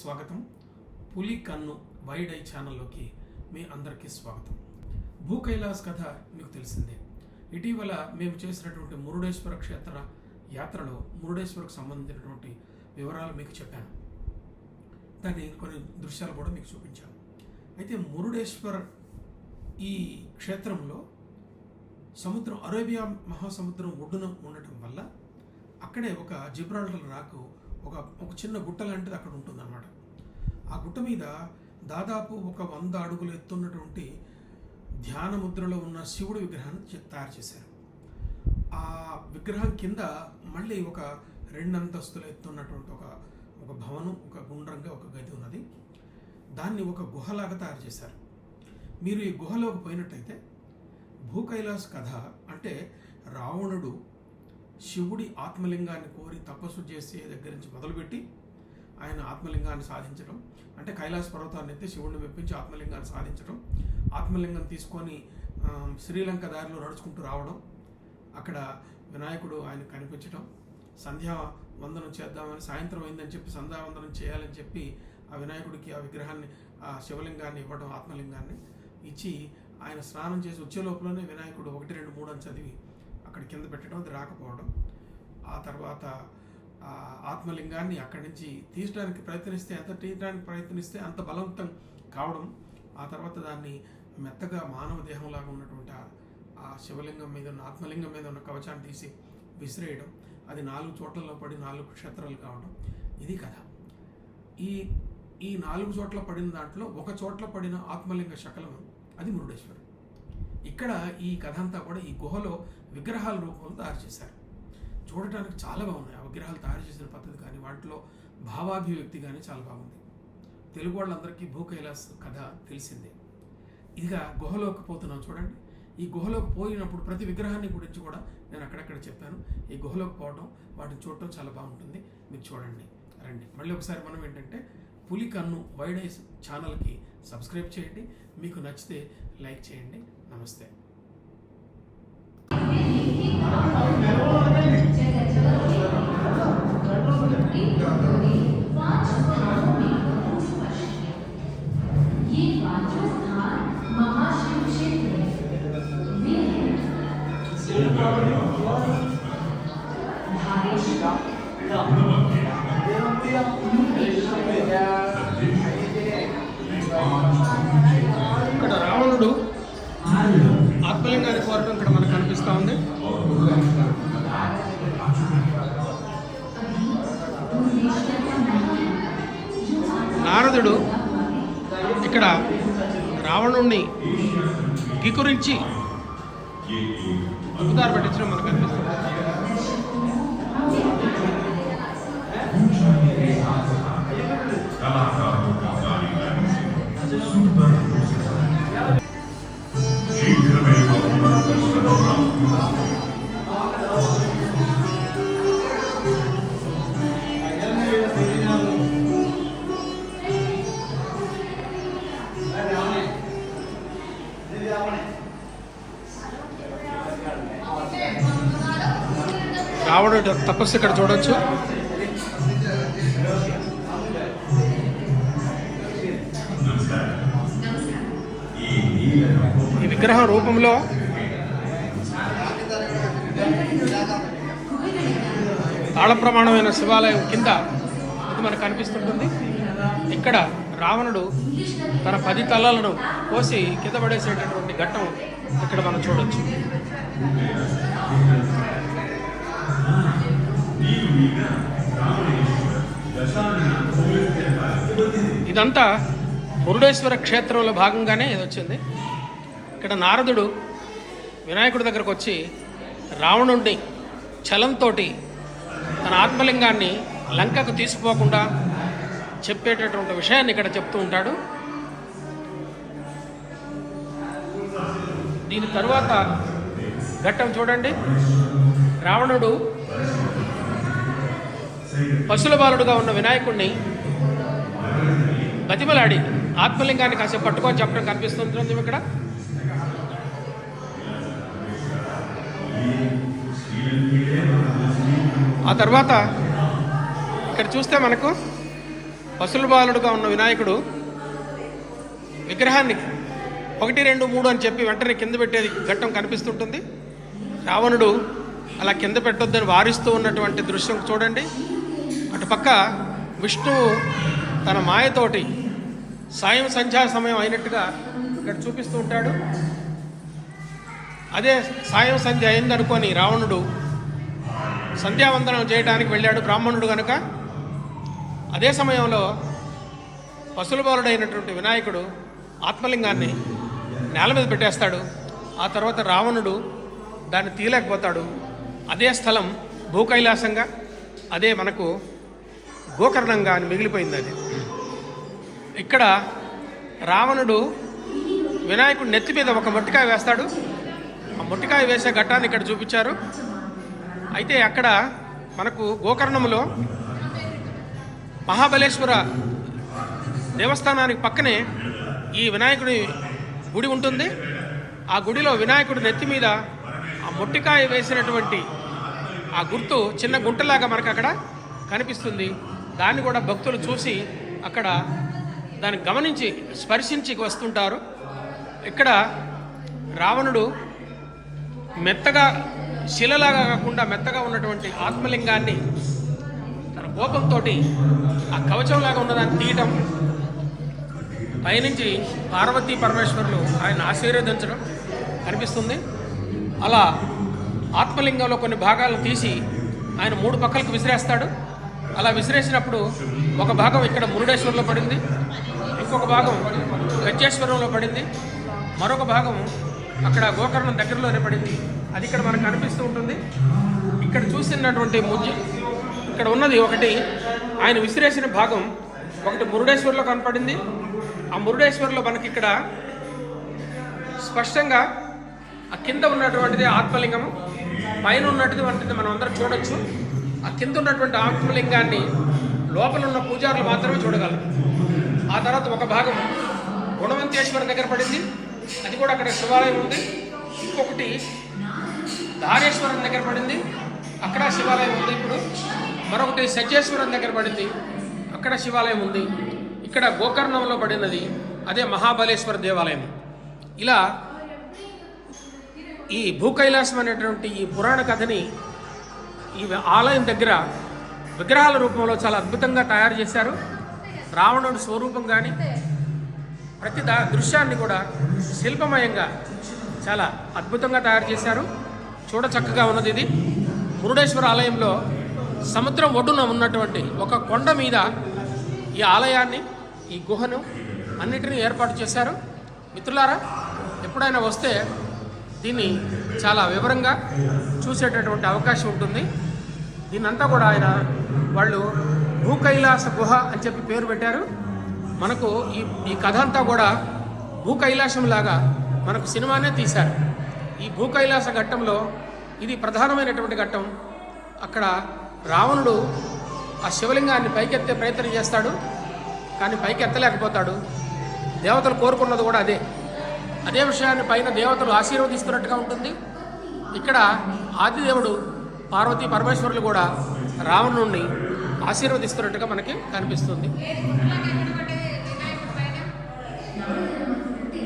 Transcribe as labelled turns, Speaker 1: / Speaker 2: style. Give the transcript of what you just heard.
Speaker 1: స్వాగతం. పులి కన్ను వైడ్ ఐ ఛానల్లోకి మీ అందరికీ స్వాగతం. భూ కైలాస్ కథ మీకు తెలిసిందే. ఇటీవల మేము చేసినటువంటి మురుడేశ్వర క్షేత్ర యాత్రలో మురుడేశ్వరకు సంబంధించినటువంటి వివరాలు మీకు చెప్పాను. దాన్ని కొన్ని దృశ్యాలు కూడా మీకు చూపించాను. అయితే మురుడేశ్వర్ ఈ క్షేత్రంలో సముద్రం అరేబియా మహాసముద్రం ఒడ్డున ఉండటం వల్ల అక్కడే ఒక జిబ్రాల్టర్ రాకు ఒక ఒక చిన్న గుట్ట లాంటిది అక్కడ ఉంటుందన్నమాట. ఆ గుట్ట మీద దాదాపు ఒక వంద అడుగులు ఎత్తున్నటువంటి ధ్యాన ముద్రలో ఉన్న శివుడి విగ్రహాన్ని తయారు చేశారు. ఆ విగ్రహం కింద మళ్ళీ ఒక రెండు అంతస్తులు ఎత్తున్నటువంటి ఒక ఒక భవనం ఒక గుండ్రంగా ఒక గది ఉన్నది. దాన్ని ఒక గుహలాగా తయారు చేశారు. మీరు ఈ గుహలోకి పోయినట్టయితే భూకైలాస్ కథ అంటే రావణుడు శివుడి ఆత్మలింగాన్ని కోరి తపస్సు చేసే దగ్గర నుంచి మొదలుపెట్టి ఆయన ఆత్మలింగాన్ని సాధించడం. అంటే కైలాస పర్వతాన్ని ఎత్తి శివుడిని మెప్పించి ఆత్మలింగాన్ని సాధించడం. ఆత్మలింగం తీసుకొని శ్రీలంక దారిలో నడుచుకుంటూ రావడం. అక్కడ వినాయకుడు ఆయన కనిపించడం. సంధ్యా వందనం చేద్దామని సాయంత్రం అయిందని చెప్పి సంధ్యావందనం చేయాలని చెప్పి ఆ వినాయకుడికి ఆ విగ్రహాన్ని ఆ శివలింగాన్ని ఇవ్వడం ఆత్మలింగాన్ని ఇచ్చి ఆయన స్నానం చేసి వచ్చే లోపలనే వినాయకుడు ఒకటి రెండు మూడు అని చదివి అక్కడ కింద పెట్టడం అది రాకపోవడం. ఆ తర్వాత ఆత్మలింగాన్ని అక్కడి నుంచి తీయడానికి ప్రయత్నిస్తే ఎంత తీయడానికి ప్రయత్నిస్తే అంత బలవంతం కావడం ఆ తర్వాత దాన్ని మెత్తగా మానవ దేహంలాగా ఉన్నటువంటి ఆ- ఆ శివలింగం మీద ఉన్న ఆత్మలింగం మీద ఉన్న కవచాన్ని తీసి విసిరేయడం అది నాలుగు చోట్లలో పడి నాలుగు క్షేత్రాలు కావడం ఇది కథ. ఈ ఈ నాలుగు చోట్ల పడిన దాంట్లో ఒక చోట్ల పడిన ఆత్మలింగ శకలం అది మురుడేశ్వరం ఇక్కడ ఈ కథ అంతా కూడా ఈ గుహలో విగ్రహాల రూపంలో తయారు చేశారు. చూడటానికి చాలా బాగున్నాయి. ఆ విగ్రహాలు తయారు చేసిన పద్ధతి కానీ వాటిలో భావాభివ్యక్తి కానీ చాలా బాగుంది. తెలుగు వాళ్ళందరికీ భూ కైలాస్ కథ తెలిసిందే. ఇదిగా గుహలోకి పోతున్నాం చూడండి. ఈ గుహలోకి పోయినప్పుడు ప్రతి విగ్రహాన్ని గురించి కూడా నేను అక్కడక్కడ చెప్పాను. ఈ గుహలోకి పోవడం వాటిని చూడటం చాలా బాగుంటుంది. మీరు చూడండి రండి. మళ్ళీ ఒకసారి మనం ఏంటంటే పులి కన్ను వైడ్ ఐస్ ఛానల్కి సబ్స్క్రైబ్ చేయండి మీకు నచ్చితే లైక్ చేయండి నమస్తే
Speaker 2: ये पांचों
Speaker 1: ఇక్కడ రావణుడు ఆత్మలింగాన్ని కోరటం ఇక్కడ మనకు కనిపిస్తూ ఉంది. నారదుడు ఇక్కడ రావణుణ్ణి గికురించి ఉపదారు పట్టించడం మనకు కనిపిస్తుంది. ఇక్కడ తపస్సు ఇక్కడ చూడొచ్చు. ఈ విగ్రహం రూపంలో తాళ ప్రమాణమైన శివాలయం కింద ఇది మనకు కనిపిస్తుంటుంది. ఇక్కడ రావణుడు తన పది తలలను కోసి కింద పడేసేటటువంటి ఘట్టం ఇక్కడ మనం చూడొచ్చు. ఇదంతా మురుడేశ్వర క్షేత్రంలో భాగంగానే ఇది వచ్చింది. ఇక్కడ నారదుడు వినాయకుడి దగ్గరకు వచ్చి రావణుడిని చలంతో తన ఆత్మలింగాన్ని లంకకు తీసుకుపోకుండా చెప్పేటటువంటి విషయాన్ని ఇక్కడ చెప్తూ ఉంటాడు. దీని తరువాత ఘట్టం చూడండి. రావణుడు పశుల బాలుడుగా ఉన్న వినాయకుడిని బతిమలాడి ఆత్మలింగాన్ని కాసేపు పట్టుకొని చెప్పడం కనిపిస్తుంది ఇక్కడ. ఆ తర్వాత ఇక్కడ చూస్తే మనకు పసులు బాలుడుగా ఉన్న వినాయకుడు విగ్రహాన్ని ఒకటి రెండు మూడు అని చెప్పి వెంటనే కింద పెట్టేది ఘట్టం కనిపిస్తుంటుంది. రావణుడు అలా కింద పెట్టొద్దని వారిస్తూ ఉన్నటువంటి దృశ్యం చూడండి. అటుపక్క విష్ణువు తన మాయతోటి సాయం సంధ్యా సమయం అయినట్టుగా ఇక్కడ చూపిస్తూ ఉంటాడు. అదే సాయం సంధ్య అయిందనుకొని రావణుడు సంధ్యావందనం చేయడానికి వెళ్ళాడు బ్రాహ్మణుడు కనుక అదే సమయంలో పశులబాలుడైనటువంటి వినాయకుడు ఆత్మలింగాన్ని నేల మీద పెట్టేస్తాడు. ఆ తర్వాత రావణుడు దాన్ని తీయలేకపోతాడు. అదే స్థలం భూకైలాసంగా అదే మనకు గోకర్ణంగా అని మిగిలిపోయింది అది. ఇక్కడ రావణుడు వినాయకుడు నెత్తి మీద ఒక మొట్టికాయ వేస్తాడు. ఆ మొట్టికాయ వేసే ఘట్టాన్ని ఇక్కడ చూపించారు. అయితే అక్కడ మనకు గోకర్ణంలో మహాబలేశ్వర దేవస్థానానికి పక్కనే ఈ వినాయకుడి గుడి ఉంటుంది. ఆ గుడిలో వినాయకుడి నెత్తి మీద ఆ మొట్టికాయ వేసినటువంటి ఆ గుర్తు చిన్న గుంటలాగా మనకు అక్కడ కనిపిస్తుంది. దాన్ని కూడా భక్తులు చూసి అక్కడ దాన్ని గమనించి స్పర్శించి వస్తుంటారు. ఇక్కడ రావణుడు మెత్తగా శిలలాగా కాకుండా మెత్తగా ఉన్నటువంటి ఆత్మలింగాన్ని తన కోపంతో ఆ కవచంలాగా ఉన్నదాన్ని తీయటం పైనుంచి పార్వతీ పరమేశ్వరులు ఆయన ఆశీర్వదించడం కనిపిస్తుంది. అలా ఆత్మలింగంలో కొన్ని భాగాలు తీసి ఆయన మూడు పక్కలకు విసిరేస్తాడు. అలా విసిరేసినప్పుడు ఒక భాగం ఇక్కడ మురుడేశ్వరంలో పడింది ఇంకొక భాగం గజ్జేశ్వరంలో పడింది మరొక భాగం అక్కడ గోకర్ణం దగ్గరలోనే పడింది. అది ఇక్కడ మనకు కనిపిస్తూ ఉంటుంది. ఇక్కడ చూసినటువంటి ముజ్జ ఇక్కడ ఉన్నది ఒకటి. ఆయన విసిరేసిన భాగం ఒకటి మురుడేశ్వర్లో కనపడింది. ఆ మురుడేశ్వర్లో మనకి ఇక్కడ స్పష్టంగా ఆ కింద ఉన్నటువంటిది ఆత్మలింగము పైన ఉన్నటువంటిది మనం అందరం చూడొచ్చు. ఆ కింద ఉన్నటువంటి ఆత్మలింగాన్ని లోపల ఉన్న పూజారులు మాత్రమే చూడగలరు. ఆ తర్వాత ఒక భాగం గుణవంతేశ్వరం దగ్గర పడింది. అది కూడా అక్కడ శివాలయం ఉంది. ఇంకొకటి దారేశ్వరం దగ్గర పడింది. అక్కడ శివాలయం ఉంది ఇప్పుడు. మరొకటి సజ్జేశ్వరం దగ్గర పడింది. అక్కడ శివాలయం ఉంది. ఇక్కడ గోకర్ణంలో పడినది అదే మహాబలేశ్వర దేవాలయం. ఇలా ఈ భూకైలాసం అనేటువంటి ఈ పురాణ కథని ఈ ఆలయం దగ్గర విగ్రహాల రూపంలో చాలా అద్భుతంగా తయారు చేశారు. రావణుడి స్వరూపం కానీ ప్రతి దా దృశ్యాన్ని కూడా శిల్పమయంగా చాలా అద్భుతంగా తయారు చేశారు. చూడ చక్కగా ఉన్నది ఇది. మురుడేశ్వర ఆలయంలో సముద్రం ఒడ్డున ఉన్నటువంటి ఒక కొండ మీద ఈ ఆలయాన్ని ఈ గుహను అన్నిటినీ ఏర్పాటు చేశారు. మిత్రులారా ఎప్పుడైనా వస్తే దీన్ని చాలా వివరంగా చూసేటటువంటి అవకాశం ఉంటుంది. దీన్నంతా కూడా ఆయన వాళ్ళు భూకైలాస గుహ అని చెప్పి పేరు పెట్టారు. మనకు ఈ ఈ కథ అంతా కూడా భూకైలాసం లాగా మనకు సినిమానే తీశారు. ఈ భూకైలాస ఘట్టంలో ఇది ప్రధానమైనటువంటి ఘట్టం. అక్కడ రావణుడు ఆ శివలింగాన్ని పైకెత్తే ప్రయత్నం చేస్తాడు కానీ పైకి ఎత్తలేకపోతాడు దేవతలు కోరుకున్నది కూడా అదే. అదే విషయాన్ని పైన దేవతలు ఆశీర్వదిస్తున్నట్టుగా ఉంటుంది. ఇక్కడ ఆదిదేవుడు పార్వతీ పరమేశ్వరులు కూడా రావణుణ్ణి ఆశీర్వదిస్తున్నట్టుగా మనకి కనిపిస్తుంది.